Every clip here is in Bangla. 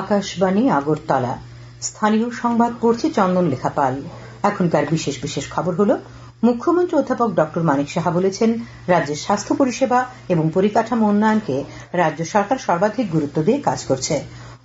আকাশবাণী আগরতলা। স্থানীয় সংবাদ পড়ছে চন্দন লেখাপাল। এখনকার বিশেষ বিশেষ খবর হলো, মুখ্যমন্ত্রী অধ্যাপক ড মানিক সাহা বলেছেন, রাজ্যের স্বাস্থ্য পরিষেবা এবং পরিকাঠামো উন্নয়নকে রাজ্য সরকার সর্বাধিক গুরুত্ব দিয়ে কাজ করছে।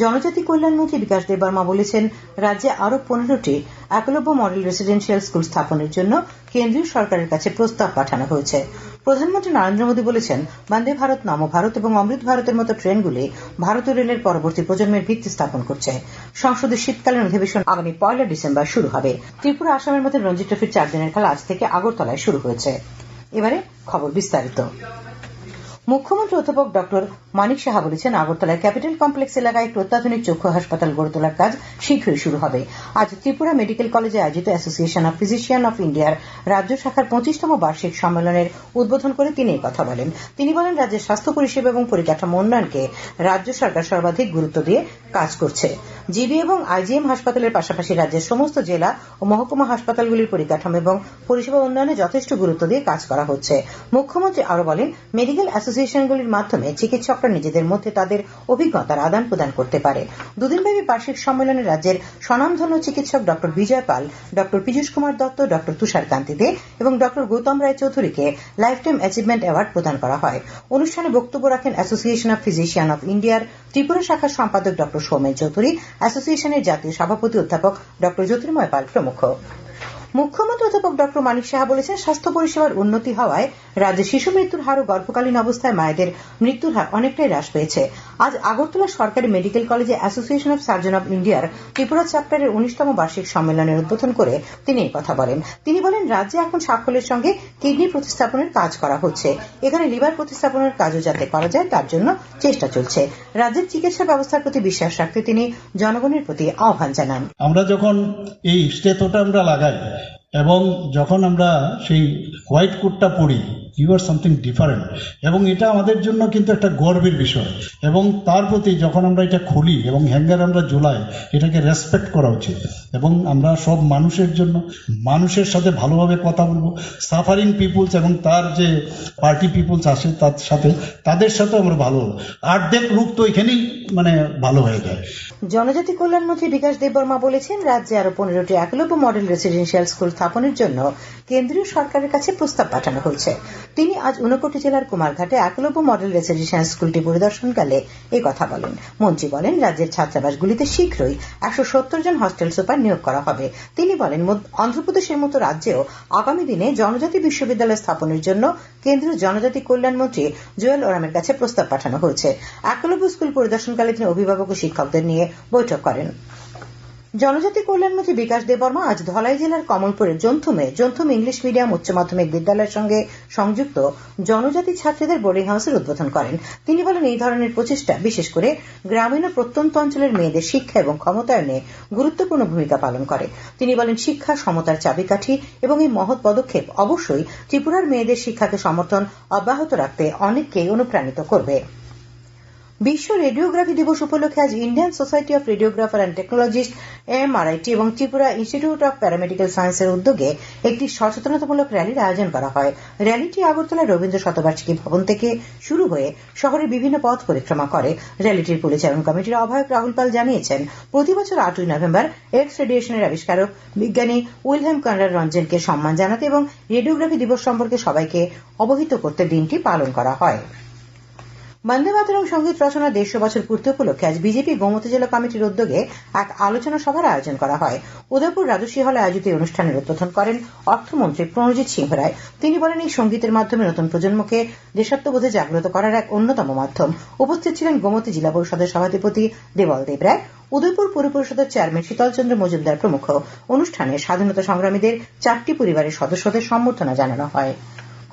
জনজাতি কল্যাণমন্ত্রী বিকাশ দেববর্মা বলেছেন, রাজ্যে আরও পনেরোটি একলব্য মডেল রেসিডেন্সিয়াল স্কুল স্থাপনের জন্য কেন্দ্রীয় সরকারের কাছে প্রস্তাব পাঠানো হয়েছে। প্রধানমন্ত্রী নরেন্দ্র মোদী বলেছেন, বন্দে ভারত, নম ভারত এবং অমৃত ভারতের মতো ট্রেনগুলি ভারতীয় রেলের পরবর্তী প্রজন্মের ভিত্তি স্থাপন করছে। সংসদের শীতকালীন অধিবেশন আগামী পয়লা ডিসেম্বর শুরু হবে। ত্রিপুরা, আসামের মধ্যে রঞ্জি ট্রফির চার দিনের খেলা আজ থেকে আগরতলায় শুরু হয়েছে। এবারে খবর বিস্তারিত। মুখ্যমন্ত্রী অধ্যাপক ডক্টর মানিক সাহা বলেছেন আগরতলার ক্যাপিটাল কমপ্লেক্স এলাকায় একটি অত্যাধুনিক চক্ষু হাসপাতাল গড়ে তোলার কাজ শীঘ্রই শুরু হবে। আজ ত্রিপুরা মেডিকেল কলেজে আয়োজিত অ্যাসোসিয়েশন অব ফিজিশিয়ান অফ ইন্ডিয়ার রাজ্য শাখার পঁচিশতম বার্ষিক সম্মেলনের উদ্বোধন করে তিনি কথা বলেন। তিনি বলেন, রাজ্যের স্বাস্থ্য পরিষেবা এবং পরিকাঠামো উন্নয়নকে রাজ্য সরকার সর্বাধিক গুরুত্ব দিয়ে কাজ করছে। জিবি এবং আইজিএম হাসপাতালের পাশাপাশি রাজ্যের সমস্ত জেলা ও মহকুমা হাসপাতালগুলির পরিকাঠামো এবং পরিষেবা উন্নয়নে যথেষ্ট গুরুত্ব দিয়ে কাজ করা হচ্ছে। মুখ্যমন্ত্রী আরও বলেন, মেডিকেল অ্যাসোসিয়েশনগুলির মাধ্যমে চিকিৎসকরা নিজেদের মধ্যে তাদের অভিজ্ঞতার আদান প্রদান করতে পারে। দুদিনব্যাপী বার্ষিক সম্মেলনে রাজ্যের স্বনামধন্য চিকিৎসক doctor Bijoy Pal, doctor Piyush Kumar Dutta, doctor Tushar Kanti De এবং ডক্টর গৌতম রায় চৌধুরীকে লাইফ টাইম অ্যাচিভমেন্ট অ্যাওয়ার্ড প্রদান করা হয়। অনুষ্ঠানে বক্তব্য রাখেন অ্যাসোসিয়েশন অব ফিজিশিয়ান অব ইন্ডিয়ার ত্রিপুরা শাখার সম্পাদক ডক্টর সৌমেন চৌধুরী অ্যাসোসিয়েশনের জাতীয় সভাপতি অধ্যাপক ড জ্যোতির্ময় পাল প্রমুখ। মুখ্যমন্ত্রী অধ্যাপক ডক্টর মানিক সাহা বলেছেন, স্বাস্থ্য পরিষেবার উন্নতি হওয়ায় রাজ্যে শিশু মৃত্যুর হার ও গর্ভকালীন অবস্থায় মায়েদের মৃত্যুর হার অনেকটাই হ্রাস পেয়েছে। আজ আগরতলা সরকারি মেডিকেল কলেজে অ্যাসোসিয়েশন অব সার্জন অব ইন্ডিয়ার ত্রিপুরা চ্যাপ্টারের উনিশতম বার্ষিক সম্মেলনের উদ্বোধন করে তিনি কথা বলেন। তিনি বলেন, রাজ্যে এখন সাফল্যের সঙ্গে কিডনি প্রতিস্থাপনের কাজ করা হচ্ছে। এখানে লিভার প্রতিস্থাপনের কাজও যাতে করা যায়, তার জন্য চেষ্টা চলছে। রাজ্যের চিকিৎসা ব্যবস্থার প্রতি বিশ্বাস রাখতে তিনি জনগণের প্রতি আহ্বান জানান। আমরা যখন এই স্টেথোটা আমরা লাগাই এবং যখন আমরা সেই হোয়াইট কোটটা পরি ইউ আর সামথিং ডিফারেন্ট এবং এটা আমাদের জন্য কিন্তু একটা গর্বের বিষয়। এবং তার প্রতি যখন আমরা এটা খুলি এবং হ্যাঙ্গার আমরা ঝুলাই, এটাকে রেসপেক্ট করা উচিত। এবং আমরা সব মানুষের জন্য, মানুষের সাথে ভালোভাবে কথা বলব। সাফারিং পিপুলস এবং তার যে পার্টি পিপুলস আসে, তার সাথে, তাদের সাথে আমরা ভালো। হব অর্ধেক রূপ তো এখানেই মানে ভালো হয়ে যায়। জনজাতি কল্যাণমন্ত্রী বিকাশ দেববর্মা বলেছেন, রাজ্যে আরও পনেরোটি একলব্য মডেল রেসিডেন্সিয়াল স্কুল স্থাপনের জন্য কেন্দ্রীয় সরকারের কাছে প্রস্তাব পাঠানো হয়েছে তিনি আজ ঊনকোটি জেলার কুমারঘাটে একলব্য মডেল রেসিডেন্সিয়াল স্কুলটি পরিদর্শনকালে এই কথা বলেন। মন্ত্রী বলেন, রাজ্যের ছাত্রাবাসগুলিতে শীঘ্রই একশো সত্তর জন হস্টেল সুপার নিয়োগ করা হবে। তিনি বলেন অন্ধ্রপ্রদেশের মতো রাজ্যেও আগামী দিনে জনজাতি বিশ্ববিদ্যালয় স্থাপনের জন্য কেন্দ্রীয় জনজাতি কল্যাণমন্ত্রী জুয়েল ওরামের কাছে প্রস্তাব পাঠানো হয়েছে। একলব্য স্কুল পরিদর্শনকালে তিনি অভিভাবক ও শিক্ষকদের নিয়ে বৈঠক করেন। জনজাতি কল্যাণমন্ত্রী বিকাশ দেববর্মা আজ ধলাই জেলার কমলপুরের জন্থুমে জন্থুম ইংলিশ মিডিয়াম উচ্চ মাধ্যমিক বিদ্যালয়ের সঙ্গে সংযুক্ত জনজাতি ছাত্রীদের বোর্ডিং হাউসের উদ্বোধন করেন। তিনি বলেন, এই ধরনের প্রচেষ্টা, বিশেষ করে গ্রামীণ ও প্রত্যন্ত অঞ্চলের মেয়েদের শিক্ষা এবং ক্ষমতায়নে গুরুত্বপূর্ণ ভূমিকা পালন করে। তিনি বলেন, শিক্ষা সমতার চাবিকাঠি এবং এই মহৎ পদক্ষেপ অবশ্যই ত্রিপুরার মেয়েদের শিক্ষাকে সমর্থন অব্যাহত রাখতে অনেককেই অনুপ্রাণিত করবে। বিশ্ব রেডিওগ্রাফি দিবস উপলক্ষে আজ Indian society of radiographer and technologist, MRIT এবং ত্রিপুরা ইনস্টিটিউট অফ প্যারামেডিক্যাল সায়েন্সের উদ্যোগে একটি সচেতনতামূলক র্যালির আয়োজন করা হয়। র্যালিটি আগরতলার রবীন্দ্র শতবার্ষিকী ভবন থেকে শুরু হয়ে শহরের বিভিন্ন পথ পরিক্রমা করে। র্যালিটির পরিচালন কমিটির আহ্বায়ক রাহুল পাল জানিয়েছেন, প্রতি বছর আটই নভেম্বর এক্স রেডিয়েশনের আবিষ্কারক বিজ্ঞানী উইলহেম কনরাড রঞ্জনকে সম্মান জানাতে এবং রেডিওগ্রাফি দিবস সম্পর্কে সবাইকে অবহিত করতে দিনটি পালন করা হয়। বন্দে মাতরম সংগীত রচনা দেড়শো বছর পূর্তি উপলক্ষে আজ বিজেপি গোমতী জেলা কমিটির উদ্যোগে এক আলোচনা সভার আয়োজন করা হয়। উদয়পুর রাজস্বী হলে আয়োজিত এই অনুষ্ঠানের উদ্বোধন করেন অর্থমন্ত্রী প্রণজিৎ সিংহ রায়। তিনি বলেন, এই সঙ্গীতের মাধ্যমে নতুন প্রজন্মকে দেশাত্মবোধে জাগ্রত করার এক অন্যতম মাধ্যম। উপস্থিত ছিলেন গোমতী জেলা পরিষদের সভাধিপতি দেবল দেব রায়। উদয়পুর পুর পরিষদের চেয়ারম্যান শীতলচন্দ্র মজুমদার প্রমুখ। অনুষ্ঠানে স্বাধীনতা সংগ্রামীদের চারটি পরিবারের সদস্যদের সম্বর্ধনা জানানো হয়।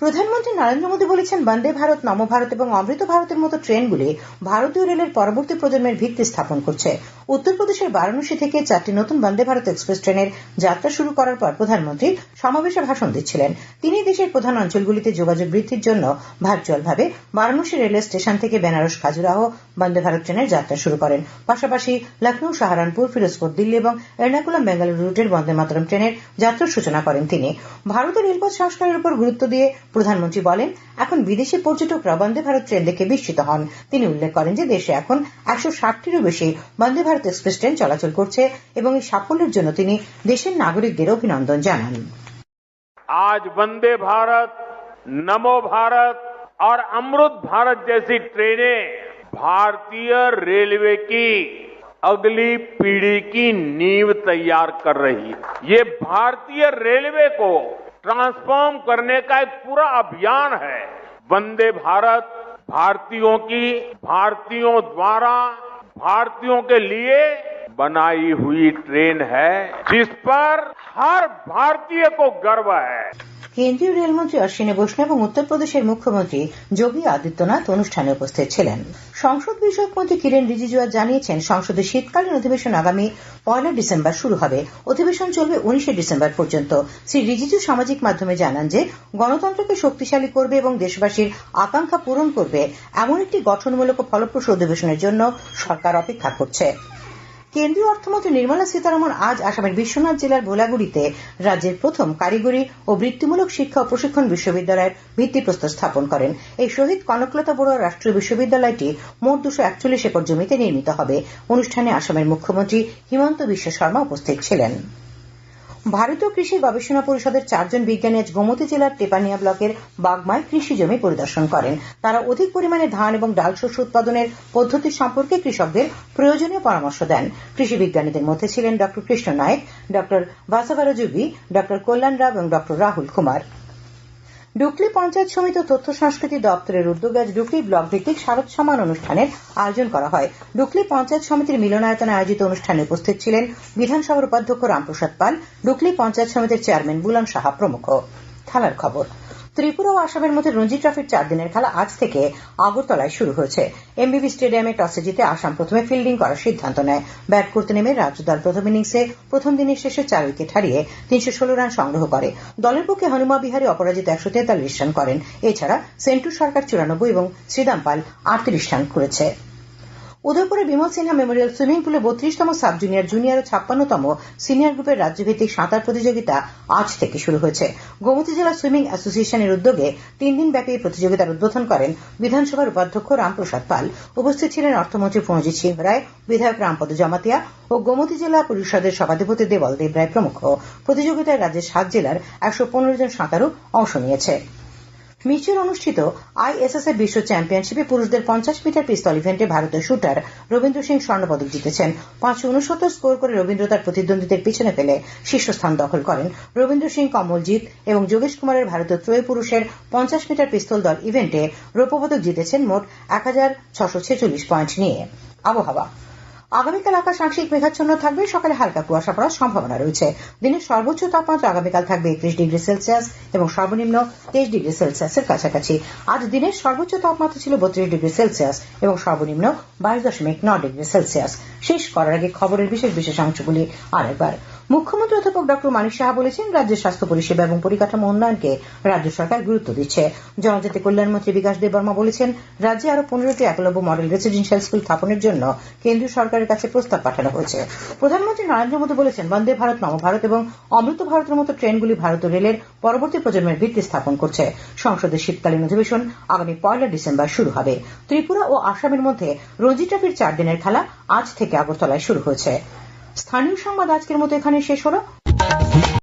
প্রধানমন্ত্রী নরেন্দ্র মোদী বলেছেন, বন্দে ভারত নবভারত এবং অমৃত ভারতের মতো ট্রেনগুলি ভারতীয় রেলের পরবর্তী প্রজন্মের ভিত্তি স্থাপন করছে। উত্তরপ্রদেশের বারাণসী থেকে চারটি নতুন বন্দে ভারত এক্সপ্রেস ট্রেনের যাত্রা শুরু করার পর প্রধানমন্ত্রী সমাবেশে ভাষণ দিচ্ছিলেন। তিনি দেশের প্রধান অঞ্চলগুলিতে যোগাযোগ বৃদ্ধির জন্য ভার্চুয়ালভাবে বারাণসী রেলওয়ে স্টেশন থেকে বেনারস খাজুরাহ বন্দে ভারত ট্রেনের যাত্রা শুরু করেন। পাশাপাশি লখনৌ সাহারানপুর, ফিরোজপুর, দিল্লি এবং এর্নাকুলাম, বেঙ্গালুরু রুটের বন্দে মাতরম ট্রেনের যাত্রার সূচনা করেন তিনি। ভারতের রেলপথ সংস্কারের উপর গুরুত্ব দিয়ে প্রধানমন্ত্রী বলেন এখন বিদেশি পর্যটকরা বন্দে ভারত ট্রেন দেখে বিস্মিত হন তিনি উল্লেখ করেন যে দেশে এখন একশো ষাটটিরও বেশি বন্দে ভারত এক্সপ্রেস ট্রেন চলাচল করছে এবং এই সাফল্যের জন্য তিনি দেশের নাগরিকদের অভিনন্দন জানান आज वंदे भारत नमो भारत और अमृत भारत जैसी ट्रेनें भारतीय रेलवे की अगली पीढ़ी की नींव तैयार कर रही है ये भारतीय रेलवे को ट्रांसफॉर्म करने का एक पूरा अभियान है। वंदे भारत, भारतीयों की, भारतीयों द्वारा, भारतीयों के लिए बनाई हुई ट्रेन है, जिस पर हर भारतीय को गर्व है। কেন্দ্রীয় রেলমন্ত্রী অশ্বিনী বৈষ্ণব এবং উত্তরপ্রদেশের মুখ্যমন্ত্রী যোগী আদিত্যনাথ অনুষ্ঠানে উপস্থিত ছিলেন। সংসদ বিষয়ক মন্ত্রী কিরেন রিজিজু জানিয়েছেন সংসদের শীতকালীন অধিবেশন আগামী পয়লা ডিসেম্বর শুরু হবে। অধিবেশন চলবে উনিশে ডিসেম্বর পর্যন্ত। শ্রী রিজিজু সামাজিক মাধ্যমে জানান যে, গণতন্ত্রকে শক্তিশালী করবে এবং দেশবাসীর আকাঙ্ক্ষা পূরণ করবে এমন একটি গঠনমূলক ফলপ্রসূ অধিবেশনের জন্য সরকার অপেক্ষা করছে। কেন্দ্রীয় অর্থমন্ত্রী নির্মলা সীতারমন আজ আসামের বিশ্বনাথ জেলার ভোলাগুড়িতে রাজ্যের প্রথম কারিগরি ও বৃত্তিমূলক শিক্ষা ও প্রশিক্ষণ বিশ্ববিদ্যালয়ের ভিত্তিপ্রস্তর স্থাপন করেন। এই শহীদ কনকলতা বড়ুয়া রাষ্ট্রীয় বিশ্ববিদ্যালয়টি মোট দুশো একচল্লিশ একর জমিতে নির্মিত হবে। অনুষ্ঠানে আসামের মুখ্যমন্ত্রী হিমন্ত বিশ্ব শর্মা উপস্থিত ছিলেন। ভারতীয় কৃষি গবেষণা পরিষদের চারজন বিজ্ঞানী আজ গোমতী জেলার টেপানিয়া ব্লকের বাগমায় কৃষি জমি পরিদর্শন করেন। তারা অধিক পরিমাণে ধান এবং ডাল শস্য উৎপাদনের পদ্ধতি সম্পর্কে কৃষকদের প্রয়োজনীয় পরামর্শ দেন। কৃষি বিজ্ঞানীদের মধ্যে ছিলেন ড কৃষ্ণ নায়ক ড বাসাবারাজুবি ড কল্যাণ রাও এবং ড রাহুল কুমার। ডুকলি পঞ্চায়েত সমিতি তথ্য সংস্কৃতি দপ্তরের উদ্যোগে আজ ডুকলি ব্লক ভিত্তিক শারদ সম্মান অনুষ্ঠানের আয়োজন করা হয়। ডুকলি পঞ্চায়েত সমিতির মিলনায়তনে আয়োজিত অনুষ্ঠানে উপস্থিত ছিলেন বিধানসভার উপাধ্যক্ষ রামপ্রসাদ পাল, ডুকলি পঞ্চায়েত সমিতির চেয়ারম্যান বুলান সাহা প্রমুখ। খেলার খবর। ত্রিপুরা ও আসামের মধ্যে রঞ্জি ট্রফির চার দিনের খেলা আজ থেকে আগরতলায় শুরু হয়েছে। এমবিবি স্টেডিয়ামে টসে জিতে আসাম প্রথমে ফিল্ডিং করার সিদ্ধান্ত নেয়। ব্যাট করতে নেমে রাজ্য দল প্রথম ইনিংসে প্রথম দিনের শেষে চার উইকেট হারিয়ে তিনশো ষোলো রান সংগ্রহ করে। দলের পক্ষে হনুমা বিহারী অপরাজিত একশো তেতাল্লিশ রান করেন। এছাড়া সেন্টু সরকার চুরানব্বই এবং শ্রীদাম পাল আটত্রিশ রান করেছে। উদয়পুরে বিমল সিনহা মেমোরিয়াল সুইমিং পুলে বত্রিশতম সাব জুনিয়র জুনিয়র ও ছাপ্পান্নতম সিনিয়র গ্রুপের রাজ্যভিত্তিক সাঁতার প্রতিযোগিতা আজ থেকে শুরু হয়েছে। গোমতী জেলা সুইমিং অ্যাসোসিয়েশনের উদ্যোগে তিন দিন ব্যাপী এই প্রতিযোগিতার উদ্বোধন করেন বিধানসভার উপাধ্যক্ষ রামপ্রসাদ পাল। উপস্থিত ছিলেন অর্থমন্ত্রী প্রণজিৎ সিংহ রায়, বিধায়ক রামপদ জমাতিয়া ও গোমতী জেলা পরিষদের সভাধিপতি দেবল দেব রায় প্রমুখ। প্রতিযোগিতায় রাজ্যের সাত জেলার একশো পনেরো জন সাঁতারু অংশ নিয়েছে। মিচুর অনুষ্ঠিত আইএসএস এর বিশ্ব চ্যাম্পিয়নশিপে পুরুষদের পঞ্চাশ মিটার পিস্তল ইভেন্টে ভারতের শুটার রবীন্দ্র সিং স্বর্ণপদক জিতেছেন। পাঁচশো উনসত্তর স্কোর করে রবীন্দ্র তার প্রতিদ্বন্দ্বীদের পিছনে ফেলে শীর্ষস্থান দখল করেন। রবীন্দ্র সিং, কমলজিৎ এবং যোগেশ কুমারের ভারতীয় ত্রয় পুরুষের পঞ্চাশ মিটার পিস্তল দল ইভেন্টে রৌপ্যপদক জিতেছেন মোট এক হাজার ছশো ছেচল্লিশ পয়েন্ট নিয়ে। আবহাওয়া। আগামীকাল আকাশ আংশিক মেঘাচ্ছন্ন থাকবে, সকালে হালকা কুয়াশা পড়ার সম্ভাবনা রয়েছে। দিনের সর্বোচ্চ তাপমাত্রা আগামীকাল থাকবে একত্রিশ ডিগ্রি সেলসিয়াস এবং সর্বনিম্ন তেইশ ডিগ্রি সেলসিয়াসের কাছাকাছি। আজ দিনের সর্বোচ্চ তাপমাত্রা ছিল বত্রিশ ডিগ্রি সেলসিয়াস এবং সর্বনিম্ন বাইশ দশমিক ন ডিগ্রি সেলসিয়াস। শেষ করার আগে খবরের বিশেষ বিশেষ অংশগুলি আরেকবার। মুখ্যমন্ত্রী অধ্যাপক ডক্টর মানিক সাহা বলেছেন, রাজ্যের স্বাস্থ্য পরিষেবা এবং পরিকাঠামো উন্নয়নকে রাজ্য সরকার গুরুত্ব দিচ্ছে। জনজাতি কল্যাণ মন্ত্রী বিকাশ দেববর্মা বলেছেন, রাজ্যে আরও পনেরোটি একলব্য মডেল রেসিডেন্সিয়াল স্কুল স্থাপনের জন্য কেন্দ্রীয় সরকারের কাছে প্রস্তাব পাঠানো হয়েছে। প্রধানমন্ত্রী নরেন্দ্র মোদী বলেছেন, বন্দে ভারত নবভারত এবং অমৃত ভারতের মতো ট্রেনগুলি ভারতীয় রেলের পরবর্তী প্রজন্মের ভিত্তি স্থাপন করছে। সংসদের শীতকালীন অধিবেশন আগামী পয়লা ডিসেম্বর শুরু হবে। ত্রিপুরা ও আসামের মধ্যে রঞ্জি ট্রফির চার দিনের খেলা আজ থেকে আগরতলায় শুরু হয়েছে। স্থানীয় সংবাদ আজকের মতো এখানে শেষ হলো।